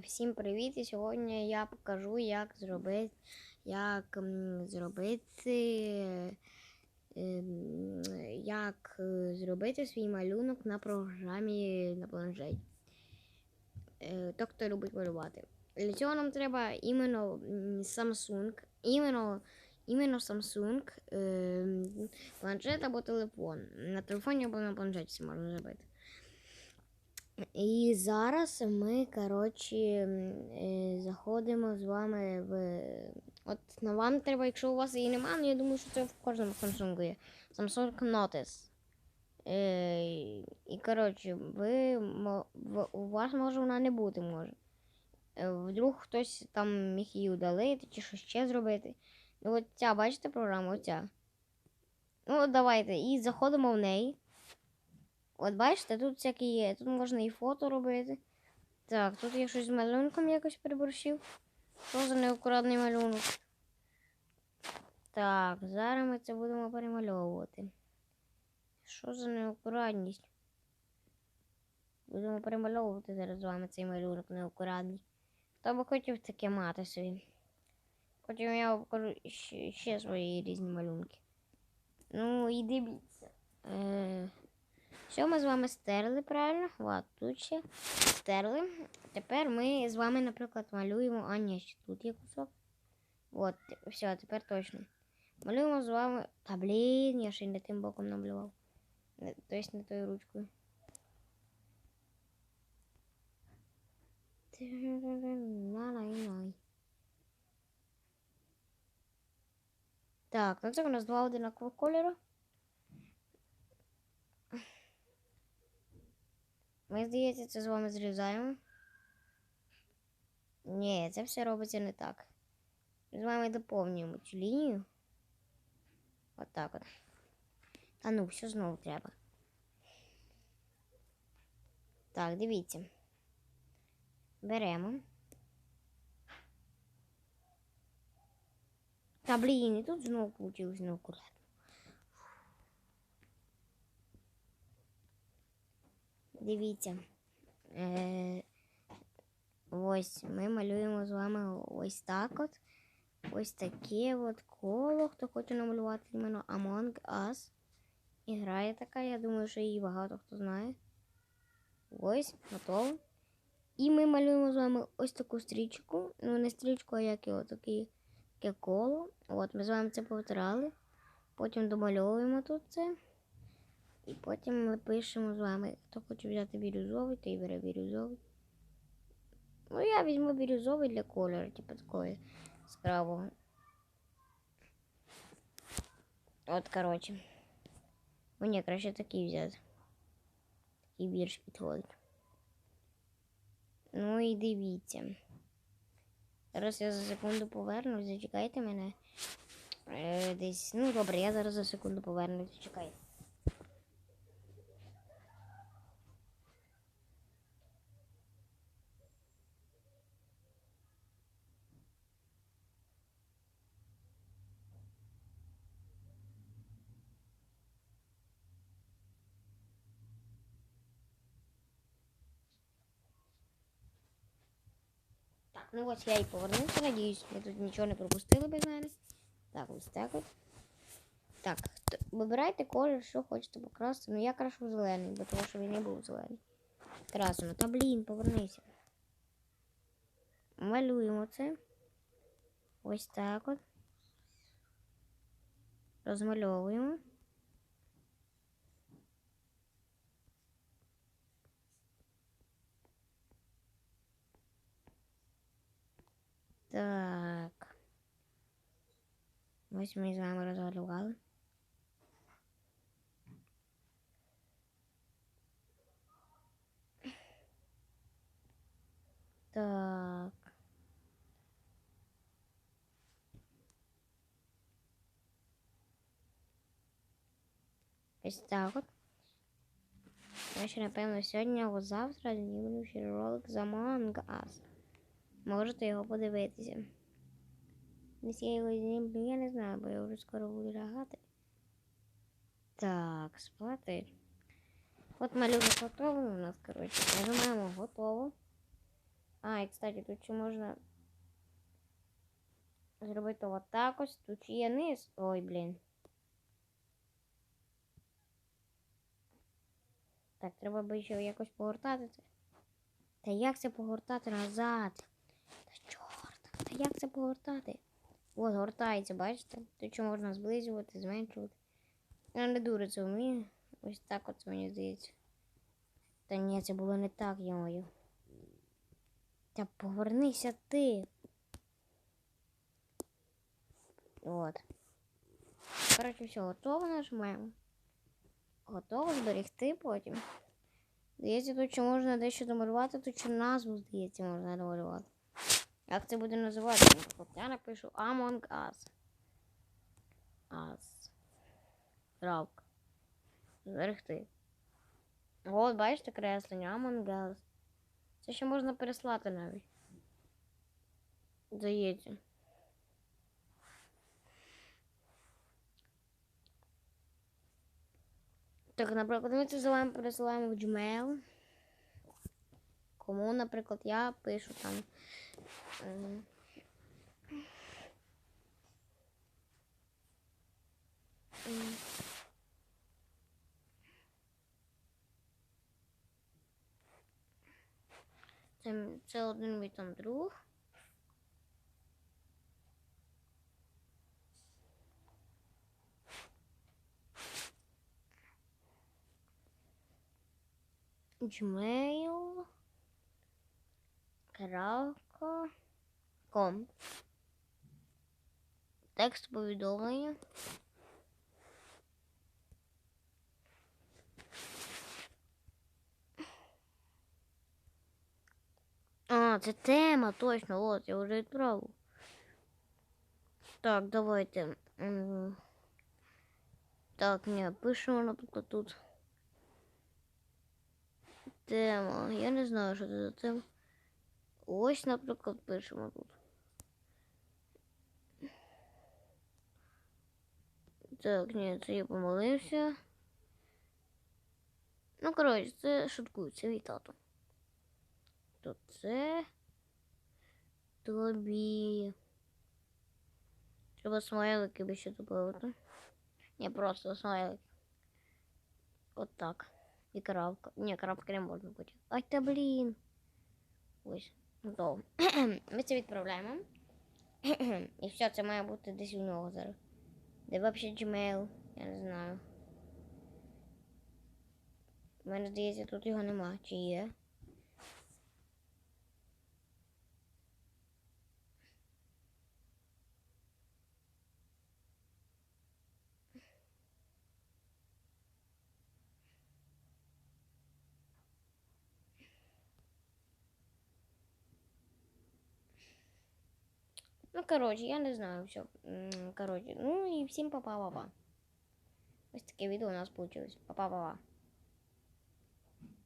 Всім привіт! І сьогодні я покажу, як зробити, як зробити, ем, як е, зробити свій малюнок на програмі на планшеті. Е, То, хто любить малювати. Для цього нам треба іменно Samsung, іменно, іменно Samsung, ем, планшет або телефон. На телефоні або на планшеті це можна зробити. І зараз ми, коротше, е, заходимо з вами в. От на вам треба, якщо у вас її немає, ну я думаю, що це в кожному Samsung є. Samsung Notice. Е, і коротше, ви, у вас може вона не бути може. Е, Вдруг хтось там міг її удалити чи що ще зробити. Ну, от ця, бачите програма, оця. Ну, давайте. І заходимо в неї. От бачите, тут всякі є. Тут можна і фото робити. Так, тут я щось з малюнком якось приборщив. Що за неакуратний малюнок? Так, зараз ми це будемо перемальовувати. Що за неакуратність? Будемо перемальовувати зараз з вами цей малюнок неакуратний. Хто би хотів таке мати собі? Потім я покажу ще, ще свої різні малюнки. Ну і дивіться. Е... Все, ми з вами стерли, правильно? От, тут ще стерли. Тепер ми з вами, наприклад, малюємо. А, ні, ще тут є кусок. От, все, тепер точно. Малюємо з вами. Та блін, я ще й не тим боком намалював. Тобто не тою ручкою. Так, ну це у нас два одинакових кольору. Ми, здається, це з вами зрізаємо. Ні, це все робиться не так. Ми з вами доповнюємо цю лінію. От так от. Та ну, що знову треба. Так, дивіться. Беремо. Та блін, і тут знову получилось неаккуратно. Дивіться. Е, ось ми малюємо з вами ось так от. Ось таке от коло. Хто хоче намалювати іменно Among Us. Ігра є така, я думаю, що її багато хто знає. Ось, готово. І ми малюємо з вами ось таку стрічку. Ну, не стрічку, а як його таке, коло. От, ми з вами це повторали. Потім домальовуємо тут це. І потім ми пишемо з вами, хто хоче взяти бірюзовий, той бере бірюзовий. Ну, я візьму бірюзовий для кольору, типу такої яскравого. От, коротше. Мені краще такий взяти. Такий більш підходить. Ну і дивіться. Зараз я за секунду повернусь, зачекайте мене. Е, десь. Ну добре, я зараз за секунду повернусь, зачекайте. Ну ось я і повернувся, надіюсь, ви тут нічого не пропустили без мене. Так, ось так от. Так, вибирайте колір, що хочете покрасти. Ну я крашу зелений, бо тому що він не був зелений. Красимо. Та блін, повернися. Малюємо це. Ось так от. Розмальовуємо. Так. Ось ми з вами розмалювали. Так. Ось так от. Ще, напевно, сьогодні або завтра знімлю ще ролик з Among Us. Можете його подивитися. Десь я його я не знаю, бо я вже скоро буду лягати. Так, спати. От малюнок готовий у нас, коротше. Нажимаємо готово. А, і кстати, тут ще можна зробити отак ось. Тут є низ. Ой, блін. Так, треба би ще якось погортати це. Та як це погортати назад? Як це погортати? От, гортається, бачите? Тут що можна зблизювати, зменшувати. Я не дуже це вмію. Ось так от мені здається. Та ні, це було не так, йомою. Та повернися ти. От. Коротше, все, готово нажимаємо. Готово зберегти потім. Здається, тут ще можна дещо домалювати, тут ще назву, здається, можна домалювати. Як це буде називатися? Я напишу Among Us. Us. Равка. Зберегти. От, бачите, креслення Among Us. Це ще можна переслати навіть. Здається. Так, наприклад, ми це з вами пересилаємо в Gmail. Кому, наприклад, я пишу там. Ем, ем, Це, це один мій там друг. Gmail. Крапка. Ком. Текст повідомлення. А, це тема, точно, от, я вже відправив. Так, давайте. Так, ні, пишемо, наприклад, тут. Тема. Я не знаю, що це за тема. Ось, наприклад, пишемо тут. Так, ні, це я помилився. Ну, коротше, це шуткую, це мій. То це тобі. Треба смайлики би ще додати. Ні, просто смайлик. От так. І коробка. Ні, коробки не можна бути. Ай та блін. Ось, готово. Ми це відправляємо. І все, це має бути десь у нього зараз. Де взагалі Gmail? Я не знаю. У мене здається, тут його нема. Чи є? Ну, коротше, я не знаю, все. Коротше, ну і всім па-па-па-па. Ось таке відео у нас вийшло. Па-па-па-па.